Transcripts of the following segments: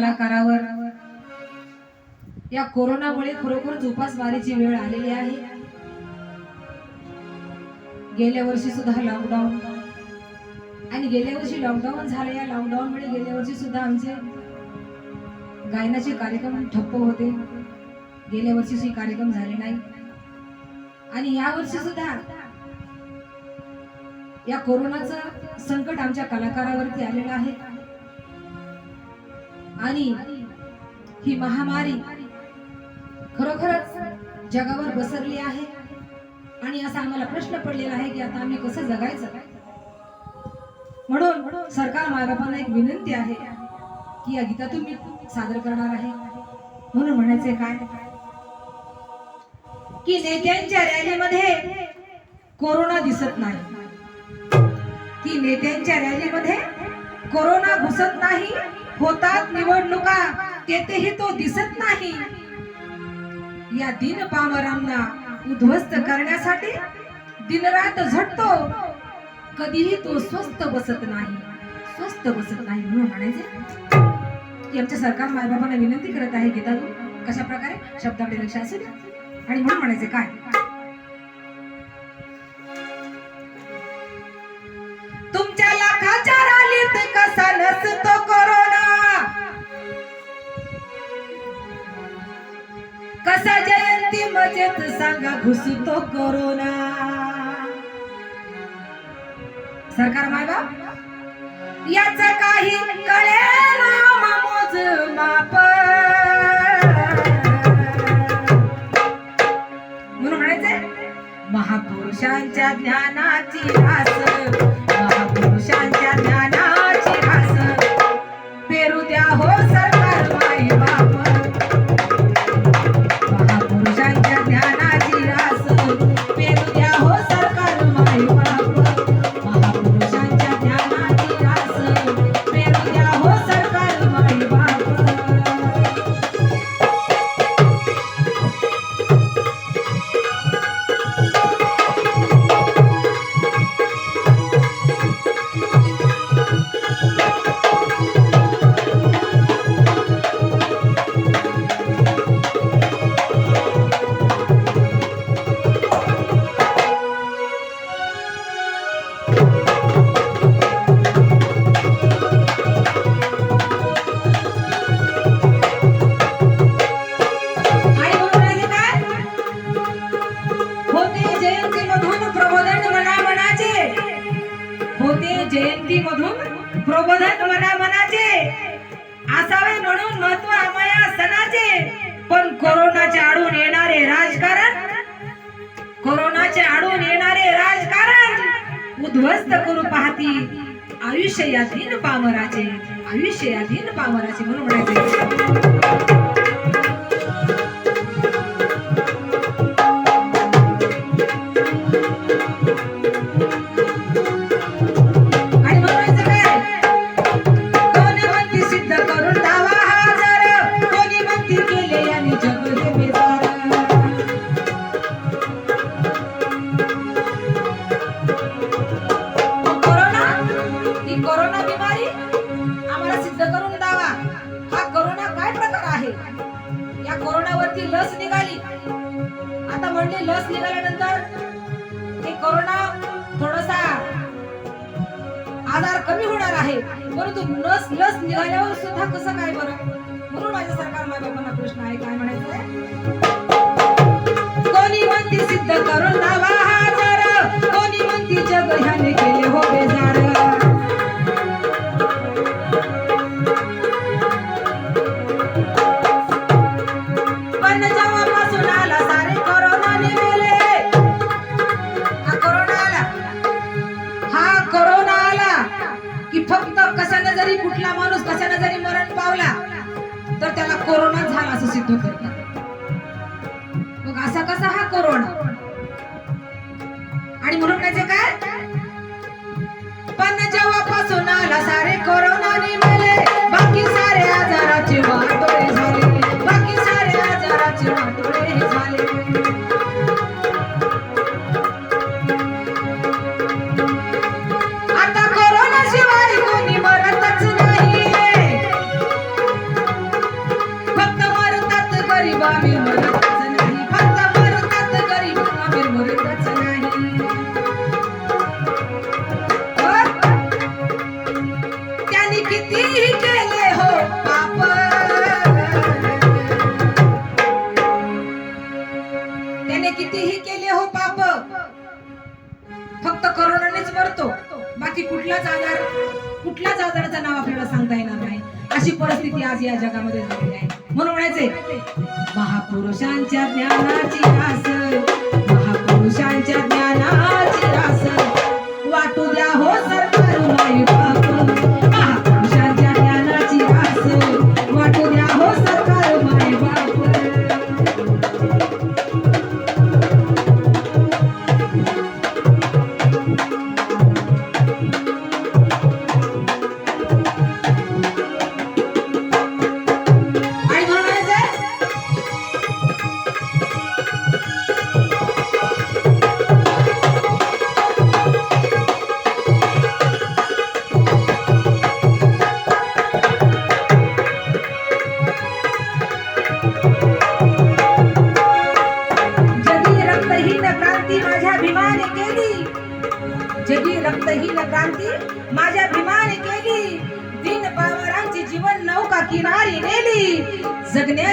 कलाकारावर. या कोरोनामुळे खरोखरच उपासमारीची वेळ आलेली आहे. गेल्या वर्षी सुद्धा लॉकडाऊन आणि गेल्या वर्षी लॉकडाऊन झालं. या लॉकडाऊन मुळे गेल्या वर्षी सुद्धा आमचे गायनाचे कार्यक्रम ठप्प होते. गेल्या वर्षी कार्यक्रम झाले नाही. आणि या वर्षी सुद्धा या कोरोनाचं संकट आमच्या कलाकारावरती आलेलं आहे. आणि ही महामारी खरोखरच जगावर बसरली आहे. आणि असा आम्हाला प्रश्न पडलेला आहे की आता आम्ही कसं जगायचं? म्हणून सरकार मायबापांना एक विनंती आहे की या गीतातून मी सादर करणार आहे. म्हणून म्हणायचे काय? की नेत्यांच्या रॅलीमध्ये कोरोना दिसत नाही. की नेत्यांच्या रॅलीमध्ये कोरोना घुसत नाही. होतात निवडणुका तेथेही तो दिसत नाही. या दिन पामरांना उद्ध्वस्त करण्यासाठी दिनरात झटतो. कधीही तो स्वस्त बसत नाही. स्वस्त बसत नाही म्हणून म्हणायचे की आमच्या सरकार मायबापांना विनंती करत आहे गीता कशा प्रकारे शब्दाकडे लक्ष असू द्या. आणि म्हणून म्हणायचे काय? मजेत सांगा घुसतो कोरोना. सरकार मायबाप याच काही कळेल मोज माप. म्हणून म्हणायचे महापुरुषांच्या ज्ञानाची आस महापुरुषांच्या ज्ञानाची आस पेरू द्या हो सरकार माई मधून प्रबोधन मना मनाचे. असावे म्हणून महत्त्व आम्हाला सणाचे. पण कोरोनाच्या आडून येणारे राजकारण कोरोनाच्या आडून येणारे राजकारण उद्ध्वस्त करू पाहती आयुष्य या दिन पामराचे आयुष्य या दिन पामराचे म्हणून म्हणायचे. लस निघाली. आता म्हणले लस निघाल्यानंतर हे कोरोना थोडासा आजार कमी होणार आहे. परंतु लस लस निघाल्यावर सुद्धा कसं काय बरं? म्हणून माझ्या सरकार बाबांना प्रश्न आहे काय म्हणायचं कोणी म्हणते सिद्ध करून कोरोना झाला असं सिद्ध करतात. मग असा कसा हा करोनानेच मरतो. बाकी कुठलाच आजार कुठल्याच आजाराचं नाव आपल्याला सांगता येणार नाही. अशी परिस्थिती आज या जगामध्ये झालेली आहे. म्हणून म्हणायचे महापुरुषांच्या ज्ञानाची आस महापुरुषांच्या ज्ञानाची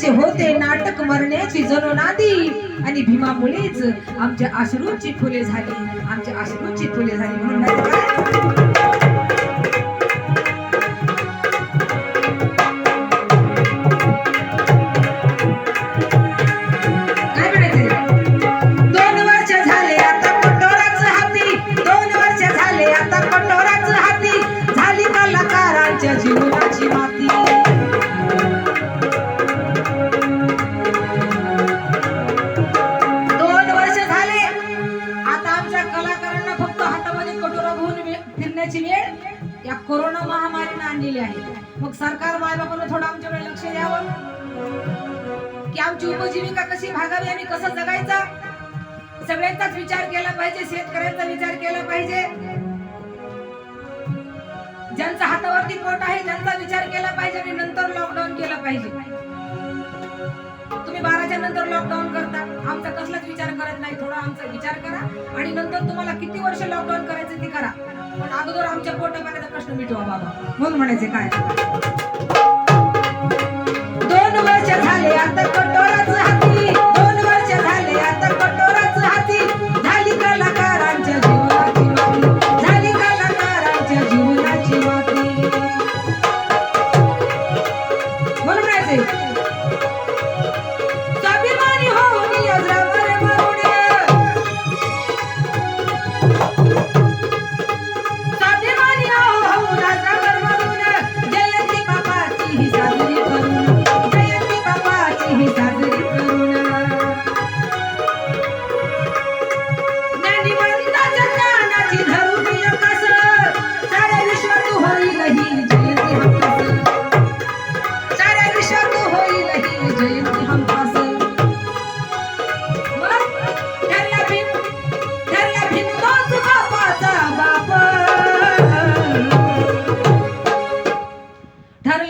जगण्याचे होते नाटक मरण्याची जणू नादी आणि भीमामुळेच आमच्या अश्रूंची फुले झाली. आमच्या अश्रूंची फुले झाली. म्हणून उपजीविका कशी भागावी आणि कसं जगायचा? सगळ्यांचाच विचार केला पाहिजे शेतकऱ्यांचा विचार केला पाहिजे. ज्यांचा हातावरती पोट आहे त्यांचा विचार केला पाहिजे आणि नंतर लॉकडाऊन केला पाहिजे. तुम्ही बाराच्या नंतर लॉकडाऊन करता. आमचा कसलाच विचार करत नाही. थोडा आमचा विचार करा आणि नंतर तुम्हाला किती वर्ष लॉकडाऊन करायचं ते करा. पण अगोदर आमच्या पोटापाण्याचा प्रश्न मिटवा बाबा. म्हणून म्हणायचे काय? दोन वर्ष झाले आता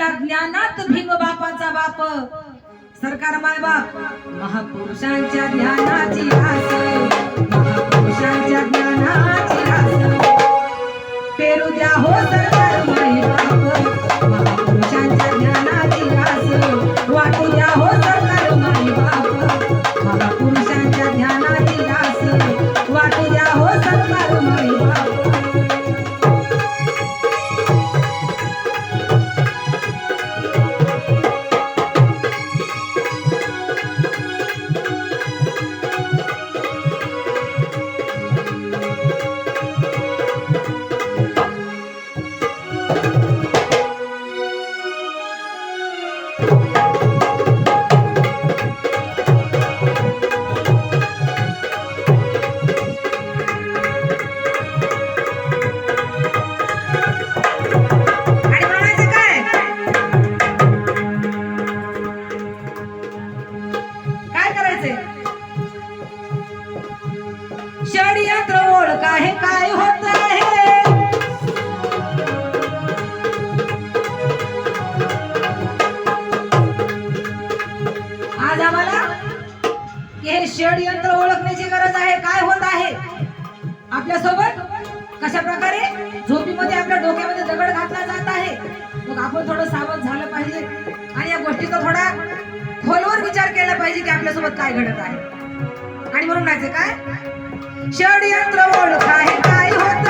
ठरला ज्ञानात भीम बापाचा बाप. सरकार माय बाप महापुरुषांच्या ज्ञानाची रास महापुरुषांच्या ज्ञानाची रास पेरू द्या हो सरकार माय बाप महापुरुषांच्या ज्ञानाची आस वाटू द्या हो सरकार माय बाप महापुरुषांच्या ज्ञानाची आस वाटू द्या हो सरकार माय षडयंत्र ओळखण्याची गरज आहे. काय होत आहे? आपल्यासोबत कशा प्रकारे झोपीमध्ये आपल्या डोक्यामध्ये दगड घातला जात आहे? मग आपण थोडं सावध झालं पाहिजे. आणि या गोष्टीचा थोडा खोलवर विचार केला पाहिजे की आपल्यासोबत काय घडत आहे. आणि म्हणून काय? षडयंत्र ओळख आहे.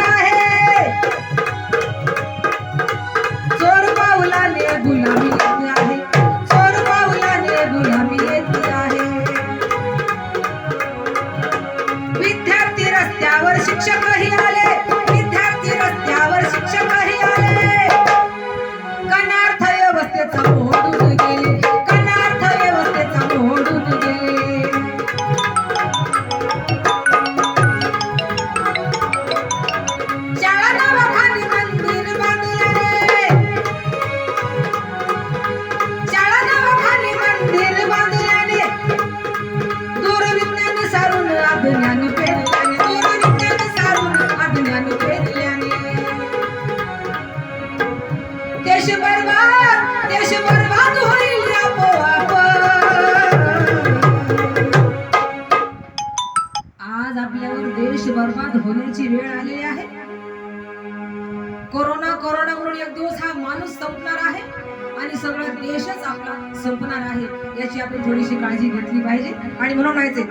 वेळ आलेली आहे. कोरोना कोरोना म्हणून एक दिवस हा माणूस संपणार आहे आणि सगळा देशच आपला संपणार आहे याची आपण थोडीशी काळजी घेतली पाहिजे. आणि म्हणून म्हणायचे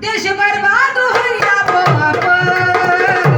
देश बरबाद होईल आपोआप